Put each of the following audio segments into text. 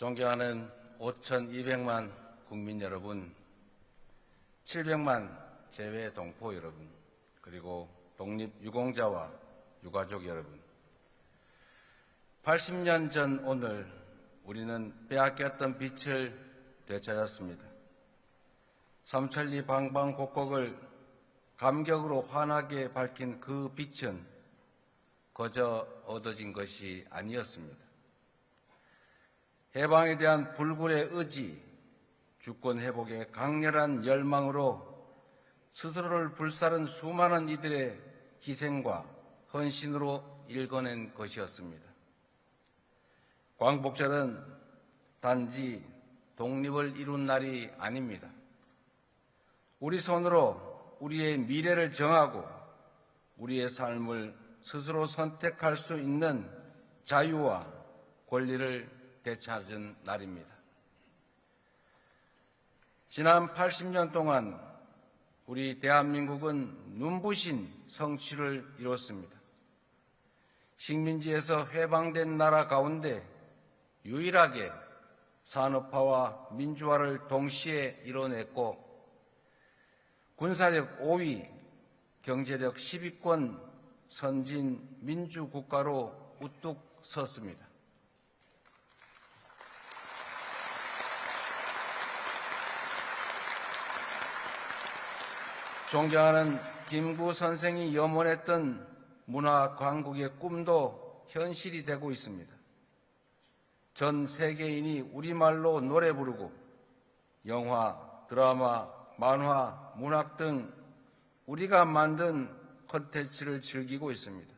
존경하는 5,200만 국민 여러분, 700만 재외 동포 여러분, 그리고 독립 유공자와 유가족 여러분. 80년 전 오늘 우리는 빼앗겼던 빛을 되찾았습니다. 삼천리 방방 곡곡을 감격으로 환하게 밝힌 그 빛은 거저 얻어진 것이 아니었습니다. 해방에 대한 불굴의 의지, 주권 회복의 강렬한 열망으로 스스로를 불사른 수많은 이들의 희생과 헌신으로 일궈낸 것이었습니다. 광복절은 단지 독립을 이룬 날이 아닙니다. 우리 손으로 우리의 미래를 정하고 우리의 삶을 스스로 선택할 수 있는 자유와 권리를 되찾은 날입니다. 지난 80년 동안 우리 대한민국은 눈부신 성취를 이뤘습니다. 식민지에서 해방된 나라 가운데 유일하게 산업화와 민주화를 동시에 이뤄냈고 군사력 5위, 경제력 10위권 선진 민주국가로 우뚝 섰습니다. 존경하는 김구 선생이 염원했던 문화 강국의 꿈도 현실이 되고 있습니다. 전 세계인이 우리말로 노래 부르고 영화, 드라마, 만화, 문학 등 우리가 만든 컨텐츠를 즐기고 있습니다.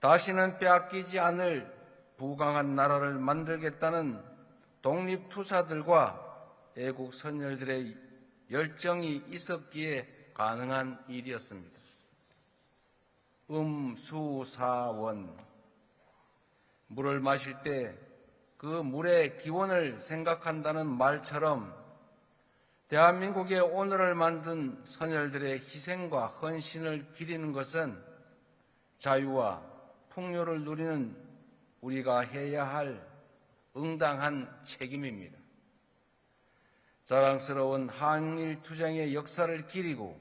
다시는 빼앗기지 않을 부강한 나라를 만들겠다는 독립투사들과 애국 선열들의 열정이 있었기에 가능한 일이었습니다. 음수사원 물을 마실 때 그 물의 기원을 생각한다는 말처럼 대한민국의 오늘을 만든 선열들의 희생과 헌신을 기리는 것은 자유와 풍요를 누리는 우리가 해야 할 응당한 책임입니다. 자랑스러운 한일 투쟁의 역사를 기리고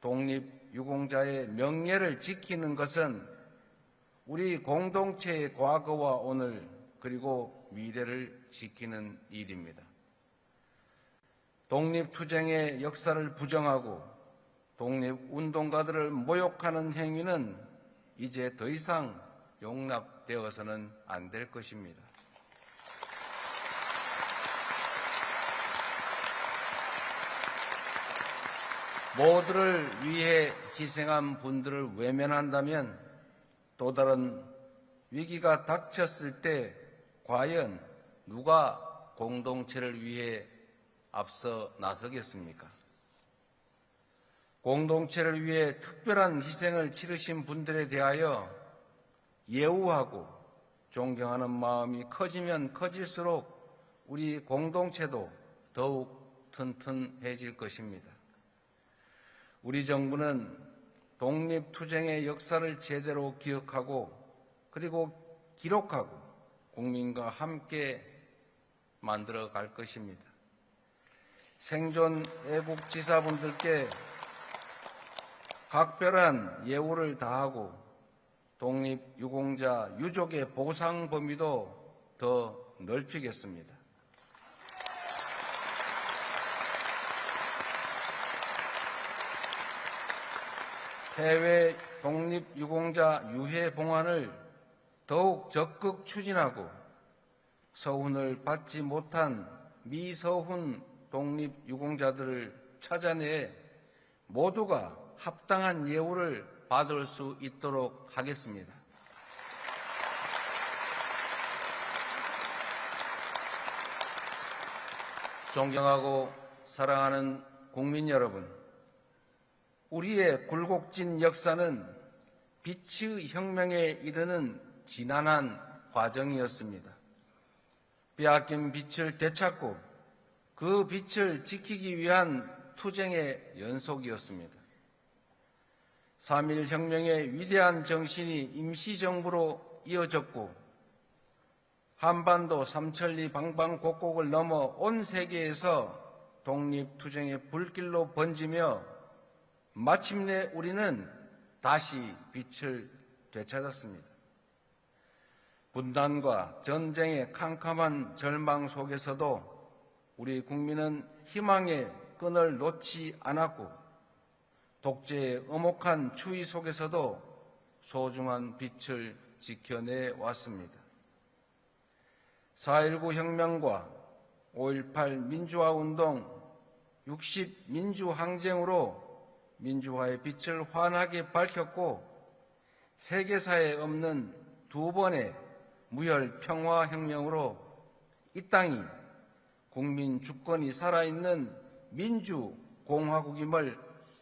독립 유공자의 명예를 지키는 것은 우리 공동체의 과거와 오늘 그리고 미래를 지키는 일입니다. 독립투쟁의 역사를 부정하고 독립운동가들을 모욕하는 행위는 이제 더 이상 용납되어서는 안 될 것입니다. 모두를 위해 희생한 분들을 외면한다면 또 다른 위기가 닥쳤을 때 과연 누가 공동체를 위해 앞서 나서겠습니까? 공동체를 위해 특별한 희생을 치르신 분들에 대하여 예우하고 존경하는 마음이 커지면 커질수록 우리 공동체도 더욱 튼튼해질 것입니다. 우리 정부는 독립투쟁의 역사를 제대로 기억하고 그리고 기록하고 국민과 함께 만들어 갈 것입니다. 생존 애국지사분들께 각별한 예우를 다하고 독립유공자 유족의 보상 범위도 더 넓히겠습니다. 해외 독립유공자 유해 봉환을 더욱 적극 추진하고 서훈을 받지 못한 미서훈 독립유공자들을 찾아내 모두가 합당한 예우를 받을 수 있도록 하겠습니다. 존경하고 사랑하는 국민 여러분, 우리의 굴곡진 역사는 빛의 혁명에 이르는 지난한 과정이었습니다. 빼앗긴 빛을 되찾고 그 빛을 지키기 위한 투쟁의 연속이었습니다. 3.1 혁명의 위대한 정신이 임시정부로 이어졌고 한반도 삼천리 방방곡곡을 넘어 온 세계에서 독립투쟁의 불길로 번지며 마침내 우리는 다시 빛을 되찾았습니다. 분단과 전쟁의 캄캄한 절망 속에서도 우리 국민은 희망의 끈을 놓지 않았고 독재의 엄혹한 추위 속에서도 소중한 빛을 지켜내 왔습니다. 4.19 혁명과 5.18 민주화 운동, 60 민주항쟁으로 민주화의 빛을 환하게 밝혔고 세계사에 없는 두 번의 무혈 평화 혁명으로 이 땅이 국민 주권이 살아있는 민주 공화국임을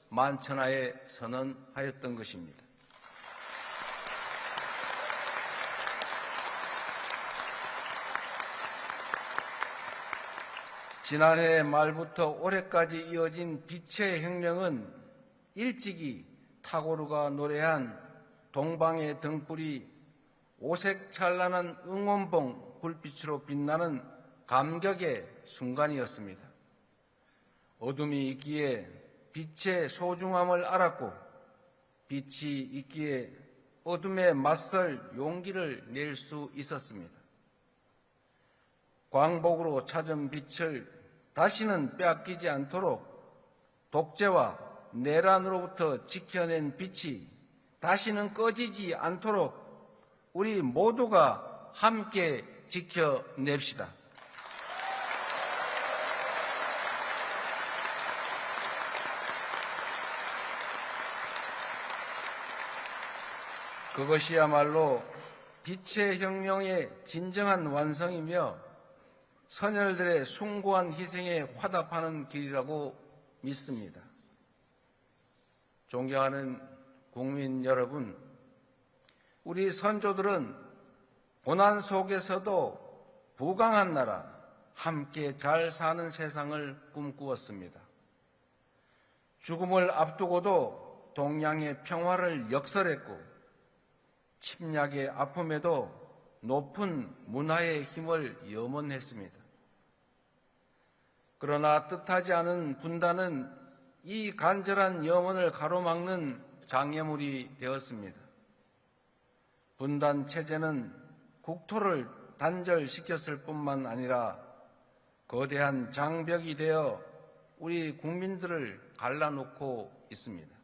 만천하에 선언하였던 것입니다. 지난해 말부터 올해까지 이어진 빛의 혁명은 일찍이 타고르가 노래한 동방의 등불이 오색 찬란한 응원봉 불빛으로 빛나는 감격의 순간이었습니다. 어둠이 있기에 빛의 소중함을 알았고 빛이 있기에 어둠에 맞설 용기를 낼 수 있었습니다. 광복으로 찾은 빛을 다시는 빼앗기지 않도록 독재와 내란으로부터 지켜낸 빛이 다시는 꺼지지 않도록 우리 모두가 함께 지켜냅시다. 그것이야말로 빛의 혁명의 진정한 완성이며 선열들의 숭고한 희생에 화답하는 길이라고 믿습니다. 존경하는 국민 여러분, 우리 선조들은 고난 속에서도 부강한 나라, 함께 잘 사는 세상을 꿈꾸었습니다. 죽음을 앞두고도 동양의 평화를 역설했고 침략의 아픔에도 높은 문화의 힘을 염원했습니다. 그러나 뜻하지 않은 분단은 이 간절한 염원을 가로막는 장애물이 되었습니다. 분단 체제는 국토를 단절시켰을 뿐만 아니라 거대한 장벽이 되어 우리 국민들을 갈라놓고 있습니다.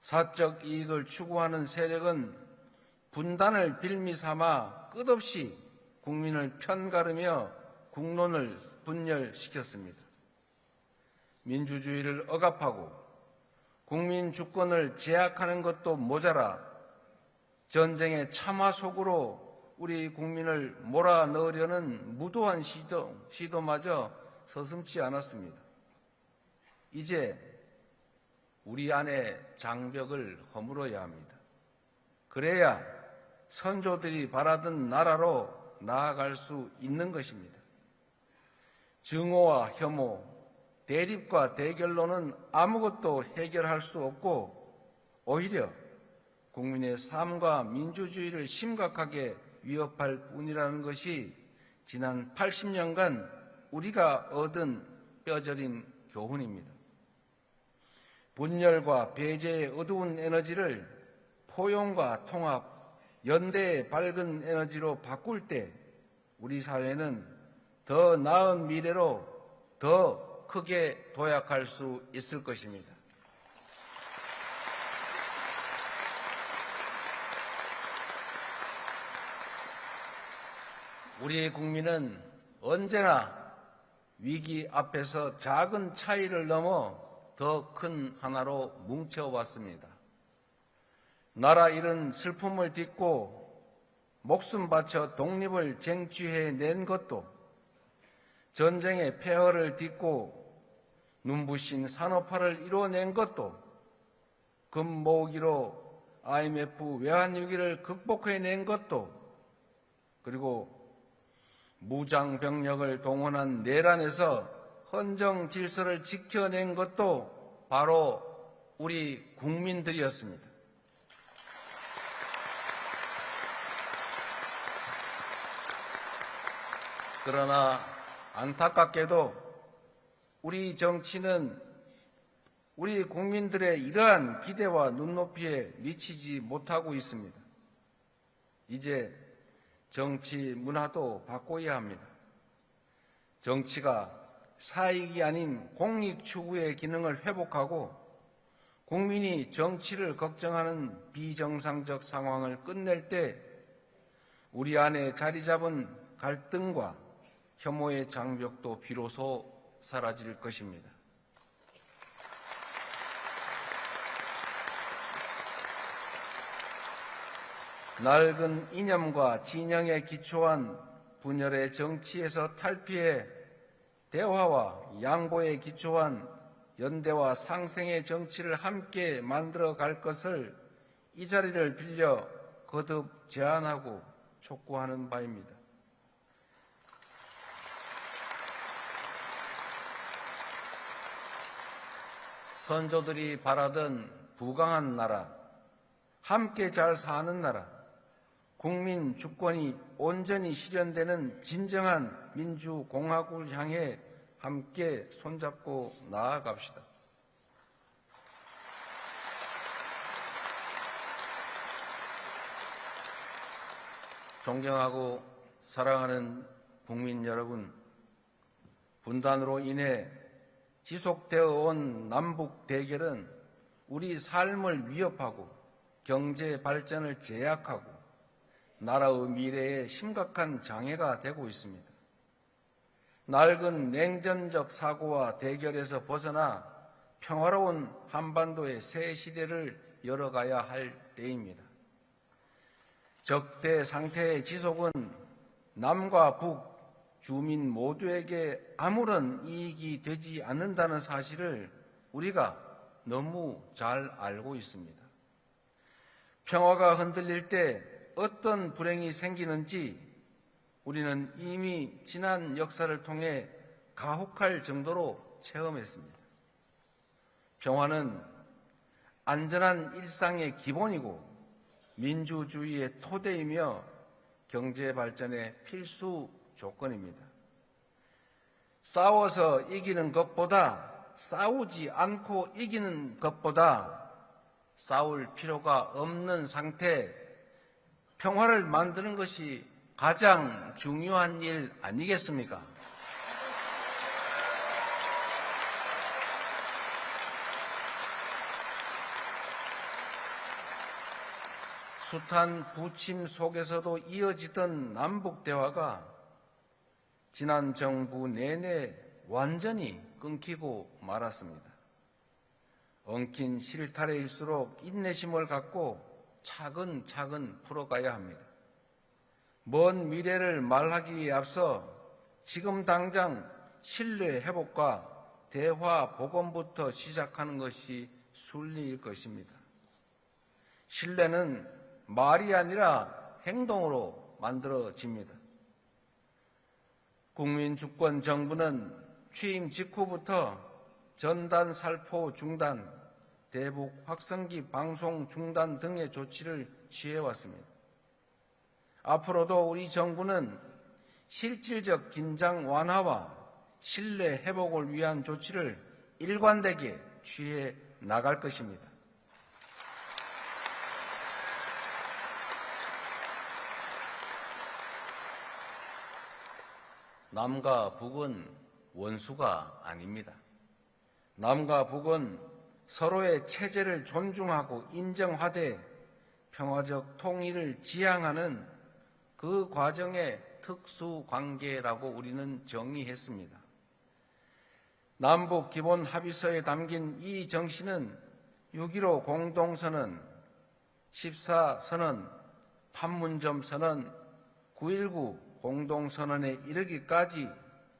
사적 이익을 추구하는 세력은 분단을 빌미 삼아 끝없이 국민을 편가르며 국론을 분열시켰습니다. 민주주의를 억압하고 국민 주권을 제약하는 것도 모자라 전쟁의 참화 속으로 우리 국민을 몰아넣으려는 무도한 시도, 시도마저 서슴지 않았습니다. 이제 우리 안에 장벽을 허물어야 합니다. 그래야 선조들이 바라던 나라로 나아갈 수 있는 것입니다. 증오와 혐오, 대립과 대결로는 아무것도 해결할 수 없고 오히려 국민의 삶과 민주주의를 심각하게 위협할 뿐이라는 것이 지난 80년간 우리가 얻은 뼈저린 교훈입니다. 분열과 배제의 어두운 에너지를 포용과 통합, 연대의 밝은 에너지로 바꿀 때 우리 사회는 더 나은 미래로 더 크게 도약할 수 있을 것입니다. 우리 국민은 언제나 위기 앞에서 작은 차이를 넘어 더 큰 하나로 뭉쳐왔습니다. 나라 잃은 슬픔을 딛고 목숨 바쳐 독립을 쟁취해낸 것도 전쟁의 폐허를 딛고 눈부신 산업화를 이뤄낸 것도 금모으기로 IMF 외환위기를 극복해낸 것도 그리고 무장병력을 동원한 내란에서 헌정 질서를 지켜낸 것도 바로 우리 국민들이었습니다. 그러나 안타깝게도 우리 정치는 우리 국민들의 이러한 기대와 눈높이에 미치지 못하고 있습니다. 이제 정치 문화도 바꿔야 합니다. 정치가 사익이 아닌 공익 추구의 기능을 회복하고 국민이 정치를 걱정하는 비정상적 상황을 끝낼 때 우리 안에 자리 잡은 갈등과 혐오의 장벽도 비로소 사라질 것입니다. 낡은 이념과 진영에 기초한 분열의 정치에서 탈피해 대화와 양보에 기초한 연대와 상생의 정치를 함께 만들어 갈 것을 이 자리를 빌려 거듭 제안하고 촉구하는 바입니다. 선조들이 바라던 부강한 나라, 함께 잘 사는 나라, 국민 주권이 온전히 실현되는 진정한 민주공화국을 향해 함께 손잡고 나아갑시다. 존경하고 사랑하는 국민 여러분, 분단으로 인해 지속되어 온 남북 대결은 우리 삶을 위협하고 경제 발전을 제약하고 나라의 미래에 심각한 장애가 되고 있습니다. 낡은 냉전적 사고와 대결에서 벗어나 평화로운 한반도의 새 시대를 열어가야 할 때입니다. 적대 상태의 지속은 남과 북 주민 모두에게 아무런 이익이 되지 않는다는 사실을 우리가 너무 잘 알고 있습니다. 평화가 흔들릴 때 어떤 불행이 생기는지 우리는 이미 지난 역사를 통해 가혹할 정도로 체험했습니다. 평화는 안전한 일상의 기본이고 민주주의의 토대이며 경제 발전의 필수 조건입니다. 싸워서 이기는 것보다 싸우지 않고 이기는 것보다 싸울 필요가 없는 상태, 평화를 만드는 것이 가장 중요한 일 아니겠습니까? 숱한 부침 속에서도 이어지던 남북 대화가 지난 정부 내내 완전히 끊기고 말았습니다. 엉킨 실타래일수록 인내심을 갖고 차근차근 풀어가야 합니다. 먼 미래를 말하기에 앞서 지금 당장 신뢰 회복과 대화 복원부터 시작하는 것이 순리일 것입니다. 신뢰는 말이 아니라 행동으로 만들어집니다. 국민주권 정부는 취임 직후부터 전단 살포 중단, 대북 확성기 방송 중단 등의 조치를 취해왔습니다. 앞으로도 우리 정부는 실질적 긴장 완화와 신뢰 회복을 위한 조치를 일관되게 취해 나갈 것입니다. 남과 북은 원수가 아닙니다. 남과 북은 서로의 체제를 존중하고 인정하되 평화적 통일을 지향하는 그 과정의 특수 관계라고 우리는 정의했습니다. 남북 기본 합의서에 담긴 이 정신은 6.15 공동선언, 14선언, 판문점 선언, 9.19 공동선언에 이르기까지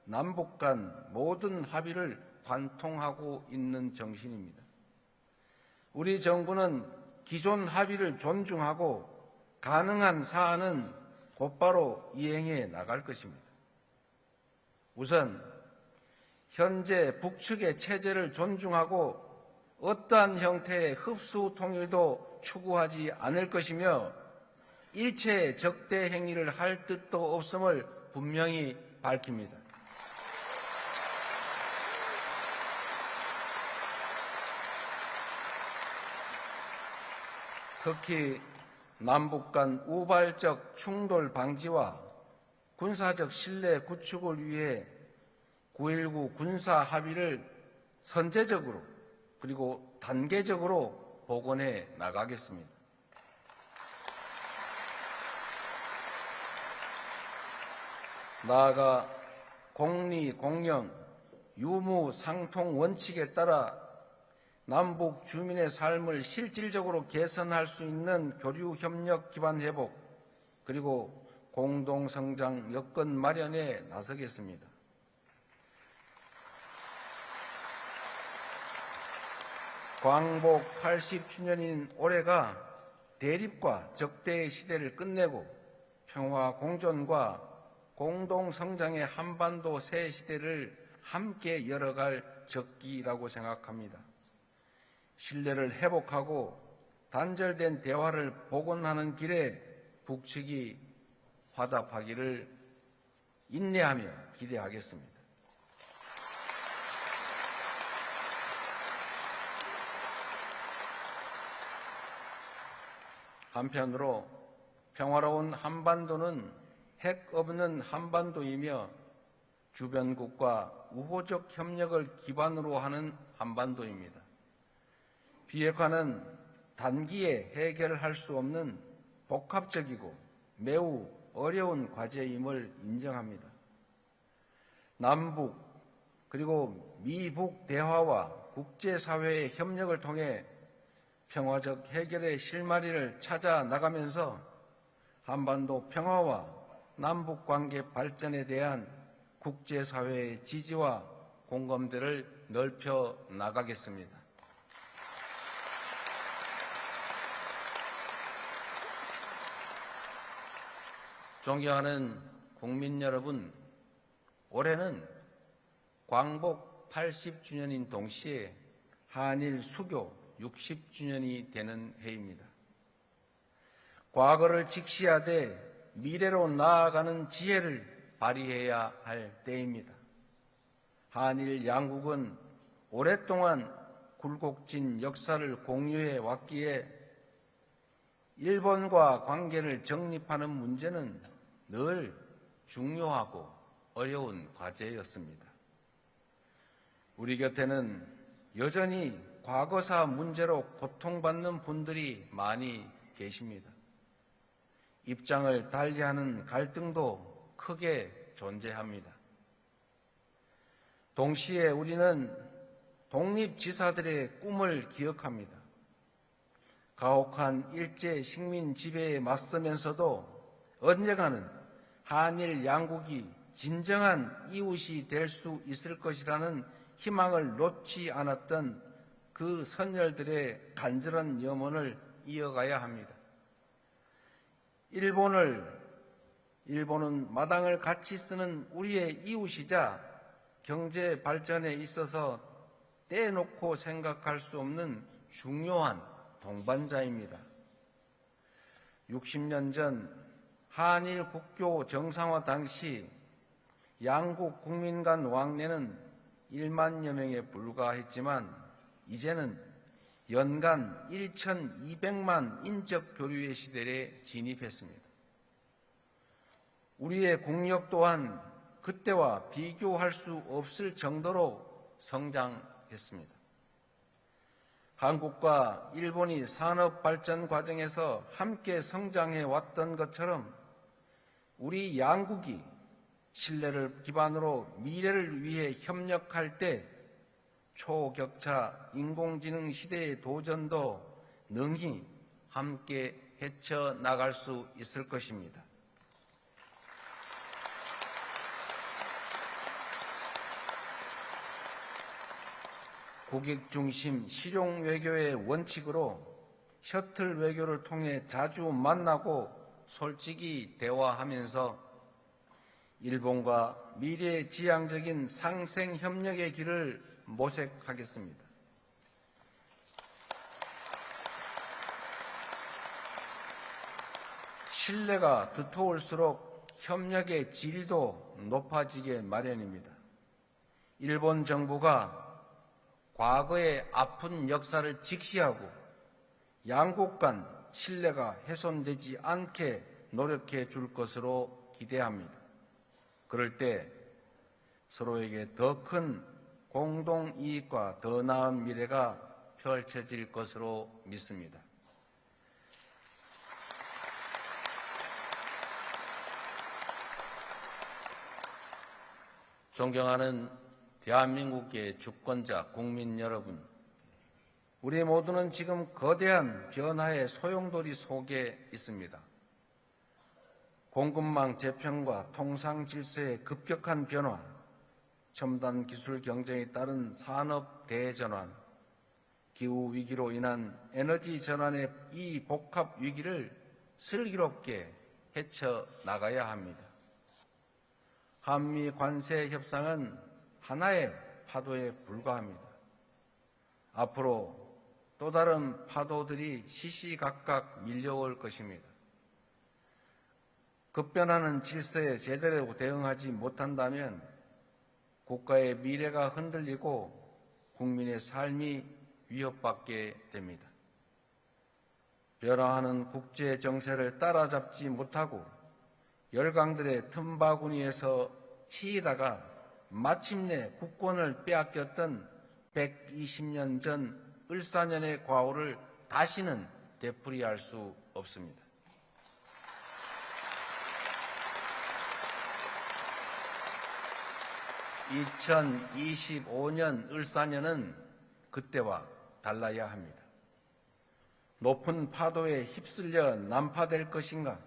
남북 간 모든 합의를 관통하고 있는 정신입니다. 우리 정부는 기존 합의를 존중하고 가능한 사안은 곧바로 이행해 나갈 것입니다. 우선 현재 북측의 체제를 존중하고 어떠한 형태의 흡수 통일도 추구하지 않을 것이며 일체 적대 행위를 할 뜻도 없음을 분명히 밝힙니다. 특히 남북 간 우발적 충돌 방지와 군사적 신뢰 구축을 위해 9.19 군사 합의를 선제적으로 그리고 단계적으로 복원해 나가겠습니다. 나아가 공리, 공영, 유무, 상통 원칙에 따라 남북 주민의 삶을 실질적으로 개선할 수 있는 교류 협력 기반 회복 그리고 공동 성장 여건 마련에 나서겠습니다. 광복 80주년인 올해가 대립과 적대의 시대를 끝내고 평화 공존과 공동 성장의 한반도 새 시대를 함께 열어갈 적기라고 생각합니다. 신뢰를 회복하고 단절된 대화를 복원하는 길에 북측이 화답하기를 인내하며 기대하겠습니다. 한편으로 평화로운 한반도는 핵 없는 한반도이며 주변국과 우호적 협력을 기반으로 하는 한반도입니다. 비핵화는 단기에 해결할 수 없는 복합적이고 매우 어려운 과제임을 인정합니다. 남북 그리고 미북 대화와 국제사회의 협력을 통해 평화적 해결의 실마리를 찾아 나가면서 한반도 평화와 남북 관계 발전에 대한 국제사회의 지지와 공감대를 넓혀 나가겠습니다. 존경하는 국민 여러분, 올해는 광복 80주년인 동시에 한일 수교 60주년이 되는 해입니다. 과거를 직시하되 미래로 나아가는 지혜를 발휘해야 할 때입니다. 한일 양국은 오랫동안 굴곡진 역사를 공유해 왔기에 일본과 관계를 정립하는 문제는 늘 중요하고 어려운 과제였습니다. 우리 곁에는 여전히 과거사 문제로 고통받는 분들이 많이 계십니다. 입장을 달리하는 갈등도 크게 존재합니다. 동시에 우리는 독립지사들의 꿈을 기억합니다. 가혹한 일제 식민 지배에 맞서면서도 언젠가는 한일 양국이 진정한 이웃이 될 수 있을 것이라는 희망을 놓지 않았던 그 선열들의 간절한 염원을 이어가야 합니다. 일본을 일본은 마당을 같이 쓰는 우리의 이웃이자 경제 발전에 있어서 떼놓고 생각할 수 없는 중요한 동반자입니다. 60년 전 한일 국교 정상화 당시 양국 국민 간 왕래는 1만여 명에 불과했지만 이제는 연간 1,200만 인적 교류의 시대에 진입했습니다. 우리의 국력 또한 그때와 비교할 수 없을 정도로 성장했습니다. 한국과 일본이 산업 발전 과정에서 함께 성장해 왔던 것처럼 우리 양국이 신뢰를 기반으로 미래를 위해 협력할 때 초격차 인공지능 시대의 도전도 능히 함께 헤쳐나갈 수 있을 것입니다. 국익 중심 실용 외교의 원칙으로 셔틀 외교를 통해 자주 만나고 솔직히 대화하면서 일본과 미래 지향적인 상생 협력의 길을 모색하겠습니다. 신뢰가 두터울수록 협력의 질도 높아지게 마련입니다. 일본 정부가 과거의 아픈 역사를 직시하고 양국 간 신뢰가 훼손되지 않게 노력해 줄 것으로 기대합니다. 그럴 때 서로에게 더 큰 공동 이익과 더 나은 미래가 펼쳐질 것으로 믿습니다. 존경하는 대한민국의 주권자 국민 여러분, 우리 모두는 지금 거대한 변화의 소용돌이 속에 있습니다. 공급망 재편과 통상 질서의 급격한 변화, 첨단 기술 경쟁에 따른 산업 대전환, 기후 위기로 인한 에너지 전환의 이 복합 위기를 슬기롭게 헤쳐 나가야 합니다. 한미 관세 협상은 하나의 파도에 불과합니다. 앞으로 또 다른 파도들이 시시각각 밀려올 것입니다. 급변하는 질서에 제대로 대응하지 못한다면 국가의 미래가 흔들리고 국민의 삶이 위협받게 됩니다. 변화하는 국제 정세를 따라잡지 못하고 열강들의 틈바구니에서 치이다가 마침내 국권을 빼앗겼던 120년 전 을사년의 과오를 다시는 되풀이할 수 없습니다. (2025년) 을사년은 그때와 달라야 합니다. 높은 파도에 휩쓸려 난파될 것인가?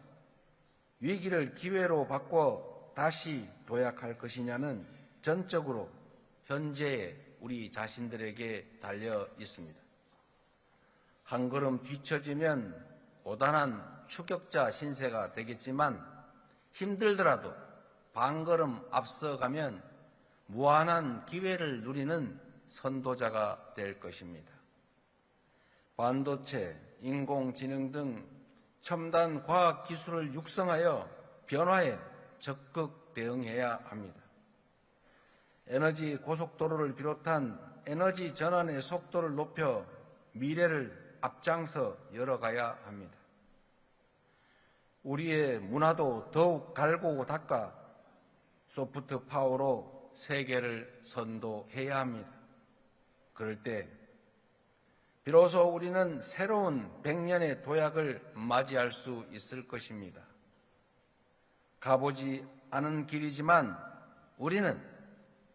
위기를 기회로 바꿔 다시 도약할 것이냐는 전적으로 현재의 우리 자신들에게 달려 있습니다. 한 걸음 뒤처지면 고단한 추격자 신세가 되겠지만 힘들더라도 반걸음 앞서가면 무한한 기회를 누리는 선도자가 될 것입니다. 반도체, 인공지능 등 첨단 과학 기술을 육성하여 변화에 적극 대응해야 합니다. 에너지 고속도로를 비롯한 에너지 전환의 속도를 높여 미래를 앞장서 열어가야 합니다. 우리의 문화도 더욱 갈고 닦아 소프트 파워로 세계를 선도해야 합니다. 그럴 때 비로소 우리는 새로운 백년의 도약을 맞이할 수 있을 것입니다. 가보지 않은 길이지만 우리는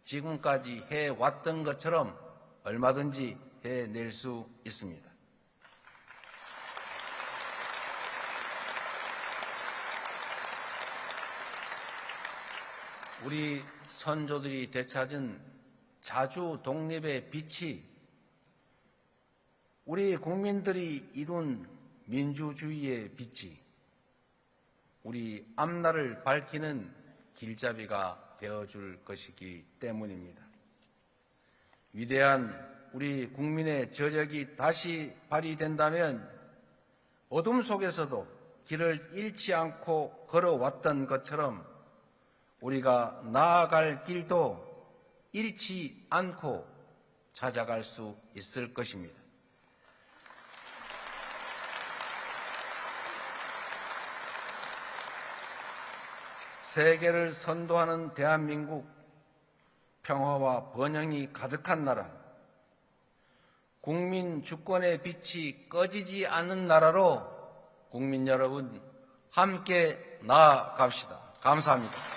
지금까지 해왔던 것처럼 얼마든지 해낼 수 있습니다. 우리 선조들이 되찾은 자주 독립의 빛이 우리 국민들이 이룬 민주주의의 빛이 우리 앞날을 밝히는 길잡이가 되어줄 것이기 때문입니다. 위대한 우리 국민의 저력이 다시 발휘된다면 어둠 속에서도 길을 잃지 않고 걸어왔던 것처럼 우리가 나아갈 길도 잃지 않고 찾아갈 수 있을 것입니다. 세계를 선도하는 대한민국, 평화와 번영이 가득한 나라, 국민 주권의 빛이 꺼지지 않는 나라로 국민 여러분 함께 나아갑시다. 감사합니다.